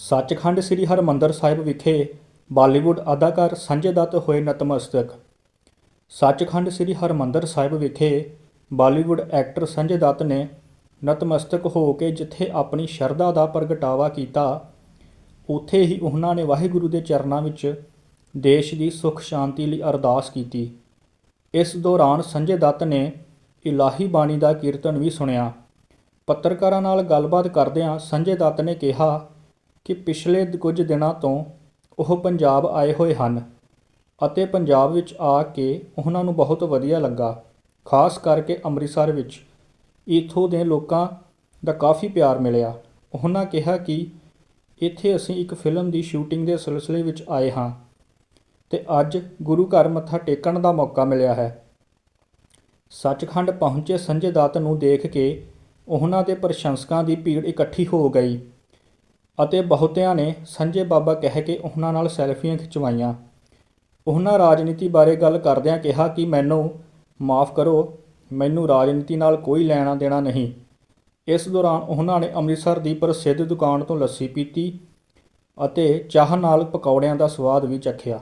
ਸੱਚਖੰਡ ਸ੍ਰੀ ਹਰਿਮੰਦਰ ਸਾਹਿਬ ਵਿਖੇ ਬਾਲੀਵੁੱਡ ਅਦਾਕਾਰ ਸੰਜੇ ਦੱਤ ਹੋਏ ਨਤਮਸਤਕ। ਸੱਚਖੰਡ ਸ੍ਰੀ ਹਰਿਮੰਦਰ ਸਾਹਿਬ ਵਿਖੇ ਬਾਲੀਵੁੱਡ ਐਕਟਰ ਸੰਜੇ ਦੱਤ ਨੇ ਨਤਮਸਤਕ ਹੋ ਕੇ ਜਿੱਥੇ ਆਪਣੀ ਸ਼ਰਧਾ ਦਾ ਪ੍ਰਗਟਾਵਾ ਕੀਤਾ, ਉੱਥੇ ਹੀ ਉਹਨਾਂ ਨੇ ਵਾਹਿਗੁਰੂ ਦੇ ਚਰਨਾਂ ਵਿੱਚ ਦੇਸ਼ ਦੀ ਸੁਖ ਸ਼ਾਂਤੀ ਲਈ ਅਰਦਾਸ ਕੀਤੀ। ਇਸ ਦੌਰਾਨ ਸੰਜੇ ਦੱਤ ਨੇ ਇਲਾਹੀ ਬਾਣੀ ਦਾ ਕੀਰਤਨ ਵੀ ਸੁਣਿਆ। ਪੱਤਰਕਾਰਾਂ ਨਾਲ ਗੱਲਬਾਤ ਕਰਦਿਆਂ ਸੰਜੇ ਦੱਤ ਨੇ ਕਿਹਾ ਕਿ ਪਿਛਲੇ ਕੁਝ ਦਿਨਾਂ ਤੋਂ ਉਹ ਪੰਜਾਬ ਆਏ ਹੋਏ ਹਨ ਅਤੇ ਪੰਜਾਬ ਵਿੱਚ ਆ ਕੇ ਉਹਨਾਂ ਨੂੰ ਬਹੁਤ ਵਧੀਆ ਲੱਗਾ, ਖਾਸ ਕਰਕੇ ਅੰਮ੍ਰਿਤਸਰ ਵਿੱਚ। ਇੱਥੋਂ ਦੇ ਲੋਕਾਂ ਦਾ ਕਾਫੀ ਪਿਆਰ ਮਿਲਿਆ। ਉਹਨਾਂ ਕਿਹਾ ਕਿ ਇੱਥੇ ਅਸੀਂ ਇੱਕ ਫਿਲਮ ਦੀ ਸ਼ੂਟਿੰਗ ਦੇ ਸਿਲਸਿਲੇ ਵਿੱਚ ਆਏ ਹਾਂ ਤੇ ਅੱਜ ਗੁਰੂ ਘਰ ਮੱਥਾ ਟੇਕਣ ਦਾ ਮੌਕਾ ਮਿਲਿਆ ਹੈ। ਸੱਚਖੰਡ ਪਹੁੰਚੇ ਸੰਜੇ ਦੱਤ ਨੂੰ ਦੇਖ ਕੇ ਉਹਨਾਂ ਦੇ ਪ੍ਰਸ਼ੰਸਕਾਂ ਦੀ ਭੀੜ ਇਕੱਠੀ ਹੋ ਗਈ। ਅਤੇ ਬਹੁਤਿਆਂ ਨੇ ਸੰਜੇ ਬਾਬਾ ਕਹਿ ਕੇ ਉਹਨਾਂ ਨਾਲ ਸੈਲਫੀਆਂ ਖਿਚਵਾਈਆਂ। ਉਹਨਾਂ ਰਾਜਨੀਤੀ ਬਾਰੇ ਗੱਲ ਕਰਦਿਆਂ ਕਿਹਾ ਕਿ ਮੈਨੂੰ ਮਾਫ ਕਰੋ, ਮੈਨੂੰ ਰਾਜਨੀਤੀ ਨਾਲ ਕੋਈ ਲੈਣਾ ਦੇਣਾ ਨਹੀਂ। ਇਸ ਦੌਰਾਨ ਉਹਨਾਂ ਨੇ ਅੰਮ੍ਰਿਤਸਰ ਦੀ ਪ੍ਰਸਿੱਧ ਦੁਕਾਨ ਤੋਂ ਲੱਸੀ ਪੀਤੀ ਅਤੇ ਚਾਹ ਨਾਲ ਪਕੌੜਿਆਂ ਦਾ ਸਵਾਦ ਵੀ ਚੱਖਿਆ।